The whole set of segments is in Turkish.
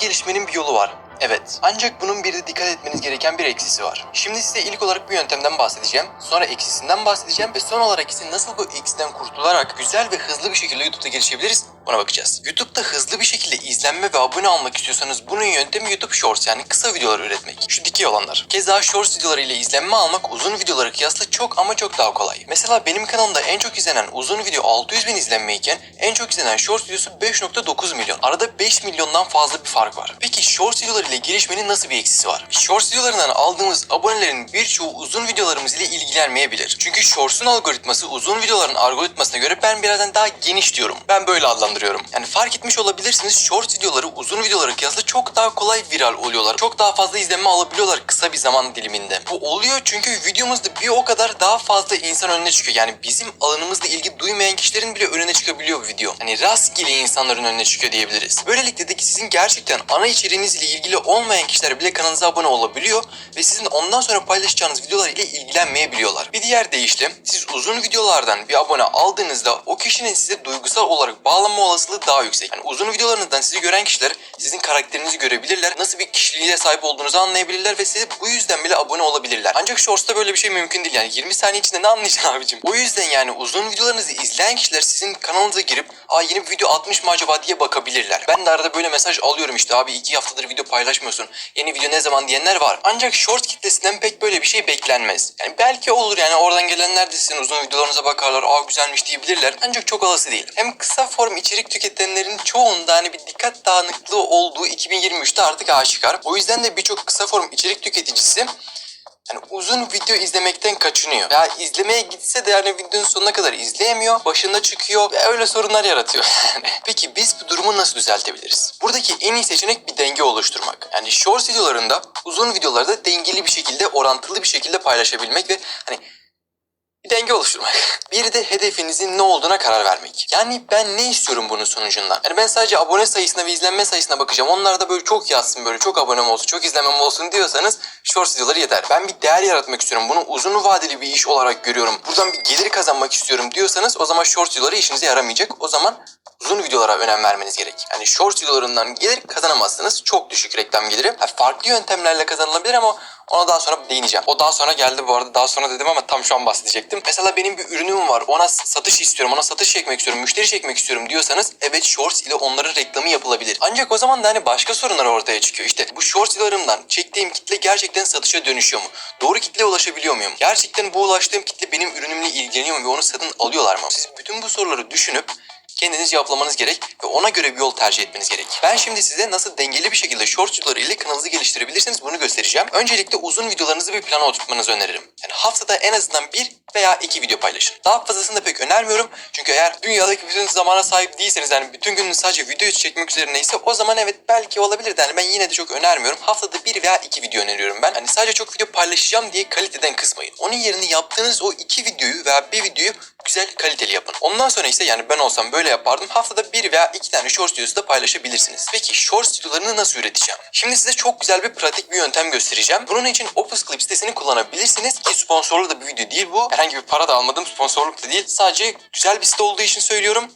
gelişmenin bir yolu var. Evet. Ancak bunun bir de dikkat etmeniz gereken bir eksisi var. Şimdi size ilk olarak bir yöntemden bahsedeceğim. Sonra eksisinden bahsedeceğim ve son olarak ise nasıl bu eksiden kurtularak güzel ve hızlı bir şekilde YouTube'da gelişebiliriz ona bakacağız. YouTube'da hızlı bir şekilde izlenme ve abone almak istiyorsanız bunun yöntemi YouTube Shorts yani kısa videolar üretmek. Şu dikey olanlar. Keza Shorts videoları ile izlenme almak uzun videolara kıyasla çok ama çok daha kolay. Mesela benim kanalımda en çok izlenen uzun video 600 bin izlenmeyken en çok izlenen Shorts videosu 5.9 milyon. Arada 5 milyondan fazla bir fark var. Peki Shorts videoları ile gelişmenin nasıl bir eksisi var? Shorts videolarından aldığımız abonelerin birçoğu uzun videolarımız ile ilgilenmeyebilir. Çünkü Shorts'un algoritması uzun videoların algoritmasına göre ben birazdan daha geniş diyorum. Ben böyle adlandırıyorum. Yani fark etmiş olabilirsiniz Shorts videoları uzun videolara kıyasla çok daha kolay viral oluyorlar. Çok daha fazla izlenme alabiliyorlar kısa bir zaman diliminde. Bu oluyor çünkü videomuzda bir o kadar daha fazla insan önüne çıkıyor. Yani bizim alanımızla ilgi duymayan kişilerin bile önüne çıkabiliyor video. Hani rastgele insanların önüne çıkıyor diyebiliriz. Böylelikle de sizin gerçekten ana içeriğinizle ilgili olmayan kişiler bile kanalınıza abone olabiliyor ve sizin ondan sonra paylaşacağınız videolar ile ilgilenmeyebiliyorlar. Bir diğer deyişle siz uzun videolardan bir abone aldığınızda o kişinin size duygusal olarak bağlanma olasılığı daha yüksek. Yani uzun videolarınızdan sizi gören kişiler sizin karakterinizi görebilirler. Nasıl bir kişiliğe sahip olduğunuzu anlayabilirler ve size bu yüzden bile abone olabilirler. Ancak Shorts'ta böyle bir şey mümkün değil. Yani 20 saniye içinde ne anlayacaksın abicim? O yüzden yani uzun videolarınızı izleyen kişiler sizin kanalınıza girip aa yeni bir video atmış mı acaba diye bakabilirler. Ben de arada böyle mesaj alıyorum işte abi iki haftadır video paylaşmıyorsun. Yeni video ne zaman diyenler var. Ancak short kitlesinden pek böyle bir şey beklenmez. Yani belki olur yani oradan gelenler de sizin uzun videolarınıza bakarlar. Aa güzelmiş diyebilirler. Ancak çok olası değil. Hem kısa form içerik tüketenlerin çoğunda hani bir dikkat dağınıklığı olduğu 2023'te artık aşikar. O yüzden de birçok kısa form içerik tüketicisi yani uzun video izlemekten kaçınıyor. Ya izlemeye gitse de yani videonun sonuna kadar izleyemiyor. Başında çıkıyor ve öyle sorunlar yaratıyor. Yani Peki biz bu durumu nasıl düzeltebiliriz? Buradaki en iyi seçenek bir denge oluşturmak. Yani short videolarında uzun videolarda dengeli bir şekilde, orantılı bir şekilde paylaşabilmek ve hani bir denge oluşturmak. Bir de hedefinizin ne olduğuna karar vermek. Yani ben ne istiyorum bunun sonucundan? Yani ben sadece abone sayısına ve izlenme sayısına bakacağım. Onlar da böyle çok yazsın böyle çok abonem olsun, çok izlenmem olsun diyorsanız short videoları yeter. Ben bir değer yaratmak istiyorum. Bunu uzun vadeli bir iş olarak görüyorum. Buradan bir gelir kazanmak istiyorum diyorsanız o zaman short videoları işinize yaramayacak. O zaman uzun videolara önem vermeniz gerek. Yani short videolarından gelir kazanamazsınız. Çok düşük reklam geliri. Ha, farklı yöntemlerle kazanılabilir ama ona daha sonra değineceğim. O daha sonra geldi bu arada. Daha sonra dedim ama tam şu an bahsedecektim. Mesela benim bir ürünüm var. Ona satış istiyorum. Ona satış çekmek istiyorum. Müşteri çekmek istiyorum diyorsanız evet Shorts ile onların reklamı yapılabilir. Ancak o zaman da hani başka sorunlar ortaya çıkıyor. İşte bu Shorts videolarımdan çektiğim kitle gerçekten satışa dönüşüyor mu? Doğru kitleye ulaşabiliyor muyum? Gerçekten bu ulaştığım kitle benim ürünümle ilgileniyor mu ve onu satın alıyorlar mı? Siz bütün bu soruları düşünüp kendiniz cevaplamanız gerek ve ona göre bir yol tercih etmeniz gerek. Ben şimdi size nasıl dengeli bir şekilde short videoları ile kanalınızı geliştirebilirsiniz bunu göstereceğim. Öncelikle uzun videolarınızı bir plana oturtmanızı öneririm. Yani haftada en azından bir veya iki video paylaşın. Daha fazlasını da pek önermiyorum. Çünkü eğer dünyadaki bütün zamana sahip değilseniz yani bütün gününüz sadece video çekmek üzerineyse o zaman evet belki olabilir. Yani ben yine de çok önermiyorum. Haftada bir veya iki video öneriyorum ben. Hani sadece çok video paylaşacağım diye kaliteden kısmayın. Onun yerine yaptığınız o iki videoyu veya bir videoyu güzel kaliteli yapın. Ondan sonra ise yani ben olsam böyle yapardım. Haftada bir veya iki tane short videosu da paylaşabilirsiniz. Peki short videolarını nasıl üreteceğim? Şimdi size çok güzel bir pratik bir yöntem göstereceğim. Bunun için Opus Clip sitesini kullanabilirsiniz ki sponsorlu da bir video değil bu. Herhangi bir para da almadım. Sponsorluk da değil. Sadece güzel bir site olduğu için söylüyorum.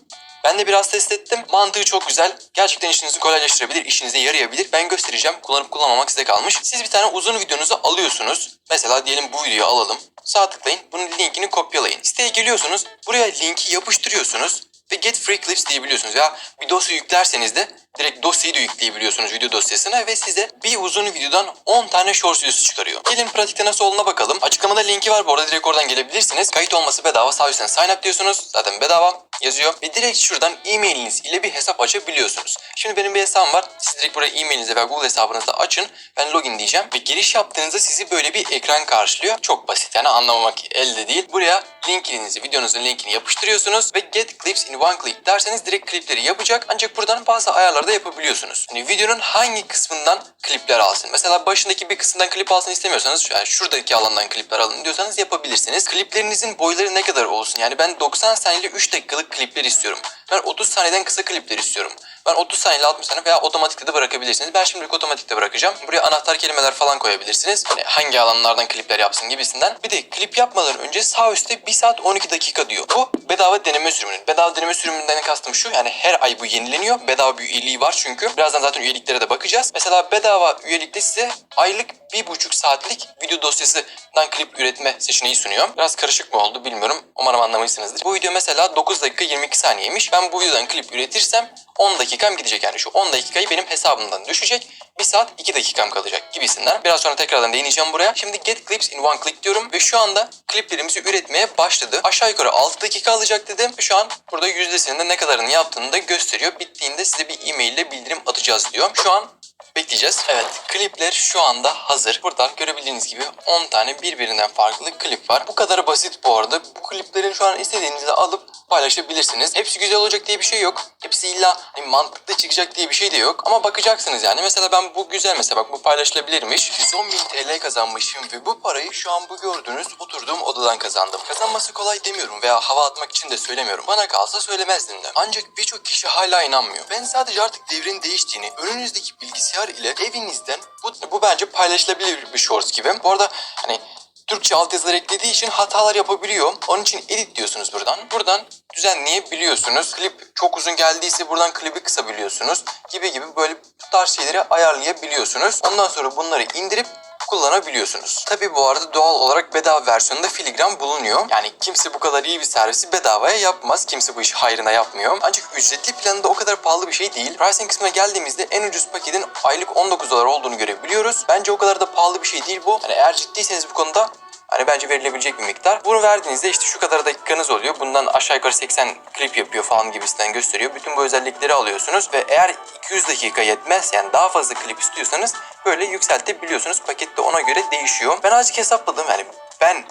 Ben de biraz test ettim. Mantığı çok güzel. Gerçekten işinizi kolaylaştırabilir, işinize yarayabilir. Ben göstereceğim. Kullanıp kullanmamak size kalmış. Siz bir tane uzun videonuzu alıyorsunuz. Mesela diyelim bu videoyu alalım. Sağ tıklayın. Bunun linkini kopyalayın. Siteye geliyorsunuz. Buraya linki yapıştırıyorsunuz. Ve get free clips diyebiliyorsunuz. Ya bir dosya yüklerseniz de direkt dosyayı da yükleyebiliyorsunuz video dosyasına ve size bir uzun videodan 10 tane short videosu çıkarıyor. Gelin pratikte nasıl olduğuna bakalım. Açıklamada linki var bu arada direkt oradan gelebilirsiniz. Kayıt olması bedava sağ üstten sign up diyorsunuz. Zaten bedava yazıyor. Ve direkt şuradan e-mailiniz ile bir hesap açabiliyorsunuz. Şimdi benim bir hesabım var. Siz direkt buraya e-mailinizi veya Google hesabınızı açın. Ben login diyeceğim. Ve giriş yaptığınızda sizi böyle bir ekran karşılıyor. Çok basit yani anlamamak elde değil. Buraya linkinizi, videonuzun linkini yapıştırıyorsunuz ve get clips in one click derseniz direkt klipleri yapacak. Ancak buradan bazı ayarlar da yapabiliyorsunuz. Hani videonun hangi kısmından klipler alsın? Mesela başındaki bir kısımdan klip alsın istemiyorsanız yani şuradaki alandan klipler alın diyorsanız yapabilirsiniz. Kliplerinizin boyları ne kadar olsun? Yani ben 90 saniyeli 3 dakikalık klipler istiyorum. Ben 30 saniyeden kısa klipler istiyorum. Ben 30 saniye ile 60 saniye veya otomatikte de bırakabilirsiniz. Ben şimdilik otomatikte bırakacağım. Buraya anahtar kelimeler falan koyabilirsiniz. Hani hangi alanlardan klipler yapsın gibisinden. Bir de klip yapmadan önce sağ üstte 1 saat 12 dakika diyor. Bu bedava deneme sürümünün. Bedava deneme sürümünden kastım şu. Yani her ay bu yenileniyor. Bedava bir üyeliği var çünkü. Birazdan zaten üyeliklere de bakacağız. Mesela bedava üyelikte size aylık bir buçuk saatlik video dosyasından klip üretme seçeneği sunuyor. Biraz karışık mı oldu bilmiyorum. Umarım anlamışsınızdır. Bu video mesela 9 dakika 22 saniyeymiş. Ben bu videodan klip üretirsem 10 dakikam gidecek yani şu 10 dakikayı benim hesabımdan düşecek. 1 saat 2 dakikam kalacak gibisinden. Biraz sonra tekrardan değineceğim buraya. Şimdi get clips in one click diyorum ve şu anda kliplerimizi üretmeye başladı. Aşağı yukarı 6 dakika alacak dedim. Şu an burada yüzdesinin de ne kadarını yaptığını da gösteriyor. Bittiğinde size bir e-mail ile bildirim atacağız diyor. Şu an Bekleyeceğiz. Evet klipler şu anda hazır. Buradan görebildiğiniz gibi 10 tane birbirinden farklı klip var. Bu kadar basit bu arada. Bu kliplerin şu an istediğinizi alıp paylaşabilirsiniz. Hepsi güzel olacak diye bir şey yok. Hepsi illa hani mantıklı çıkacak diye bir şey de yok. Ama bakacaksınız yani. Mesela ben bu güzel mesela bak bu paylaşılabilirmiş. 110 bin TL kazanmışım ve bu parayı şu an bu gördüğünüz oturduğum odadan kazandım. Kazanması kolay demiyorum veya hava atmak için de söylemiyorum. Bana kalsa söylemezdim de. Ancak birçok kişi hala inanmıyor. Ben sadece artık devrin değiştiğini, önünüzdeki bilgisayar ile evinizden bu, bu bence paylaşılabilir bir shorts gibi. Bu arada hani Türkçe altyazılar eklediği için hatalar yapabiliyor. Onun için edit diyorsunuz buradan. Buradan düzenleyebiliyorsunuz. Klip çok uzun geldiyse buradan klibi kısabiliyorsunuz. Gibi gibi böyle bu tarz şeyleri ayarlayabiliyorsunuz. Ondan sonra bunları indirip kullanabiliyorsunuz. Tabi bu arada doğal olarak bedava versiyonunda filigram bulunuyor. Yani kimse bu kadar iyi bir servisi bedavaya yapmaz. Kimse bu işi hayrına yapmıyor. Ancak ücretli planında o kadar pahalı bir şey değil. Pricing kısmına geldiğimizde en ucuz paketin aylık 19 dolar olduğunu görebiliyoruz. Bence o kadar da pahalı bir şey değil bu. Hani eğer ciddiyseniz bu konuda Hani bence verilebilecek bir miktar. Bunu verdiğinizde işte şu kadar dakikanız oluyor. Bundan aşağı yukarı 80 klip yapıyor falan gibisinden gösteriyor. Bütün bu özellikleri alıyorsunuz ve eğer 200 dakika yetmez yani daha fazla klip istiyorsanız böyle yükseltebiliyorsunuz. Pakette ona göre değişiyor. Ben azıcık hesapladım yani ben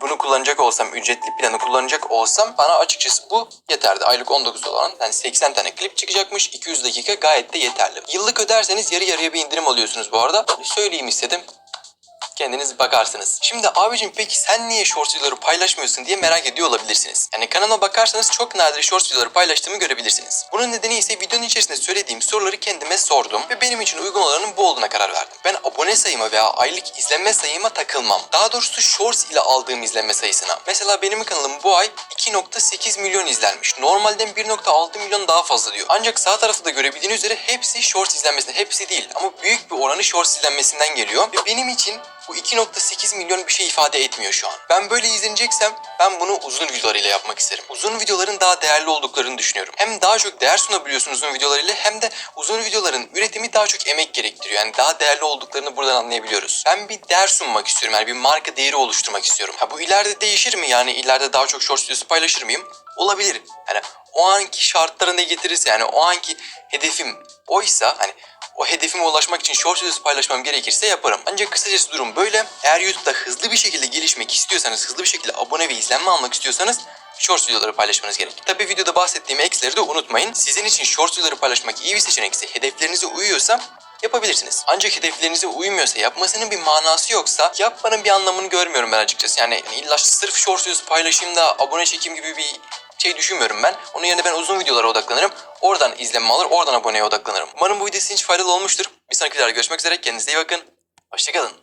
bunu kullanacak olsam, ücretli planı kullanacak olsam bana açıkçası bu yeterdi. Aylık 19 dolar. Yani 80 tane klip çıkacakmış. 200 dakika gayet de yeterli. Yıllık öderseniz yarı yarıya bir indirim alıyorsunuz bu arada. Söyleyeyim istedim kendiniz bakarsınız. Şimdi abicim peki sen niye short videoları paylaşmıyorsun diye merak ediyor olabilirsiniz. Yani kanalıma bakarsanız çok nadir short videoları paylaştığımı görebilirsiniz. Bunun nedeni ise videonun içerisinde söylediğim soruları kendime sordum ve benim için uygun olanın bu olduğuna karar verdim. Ben abone sayıma veya aylık izlenme sayıma takılmam. Daha doğrusu shorts ile aldığım izlenme sayısına. Mesela benim kanalım bu ay 2.8 milyon izlenmiş. Normalden 1.6 milyon daha fazla diyor. Ancak sağ tarafta da görebildiğiniz üzere hepsi shorts izlenmesinden. Hepsi değil ama büyük bir oranı shorts izlenmesinden geliyor. Ve benim için bu 2.8 milyon bir şey ifade etmiyor şu an. Ben böyle izleneceksem ben bunu uzun videolarıyla yapmak isterim. Uzun videoların daha değerli olduklarını düşünüyorum. Hem daha çok değer sunabiliyorsunuz uzun videolarıyla hem de uzun videoların üretimi daha çok emek gerektiriyor. Yani daha değerli olduklarını buradan anlayabiliyoruz. Ben bir değer sunmak istiyorum. Yani bir marka değeri oluşturmak istiyorum. Ha bu ileride değişir mi? Yani ileride daha çok short videosu paylaşır mıyım? Olabilir. Yani o anki şartları ne getirirse yani o anki hedefim oysa hani o hedefime ulaşmak için short videosu paylaşmam gerekirse yaparım. Ancak kısacası durum böyle. Eğer YouTube'da hızlı bir şekilde gelişmek istiyorsanız, hızlı bir şekilde abone ve izlenme almak istiyorsanız short videoları paylaşmanız gerek. Tabi videoda bahsettiğim eksleri de unutmayın. Sizin için short videoları paylaşmak iyi bir seçenekse, hedeflerinize uyuyorsa yapabilirsiniz. Ancak hedeflerinize uymuyorsa, yapmasının bir manası yoksa yapmanın bir anlamını görmüyorum ben açıkçası. Yani, yani illa sırf short videosu paylaşayım da abone çekeyim gibi bir şey düşünmüyorum ben. Onun yerine ben uzun videolara odaklanırım. Oradan izlenme alır, oradan aboneye odaklanırım. Umarım bu video sizin için faydalı olmuştur. Bir sonraki videoda görüşmek üzere. Kendinize iyi bakın. Hoşçakalın.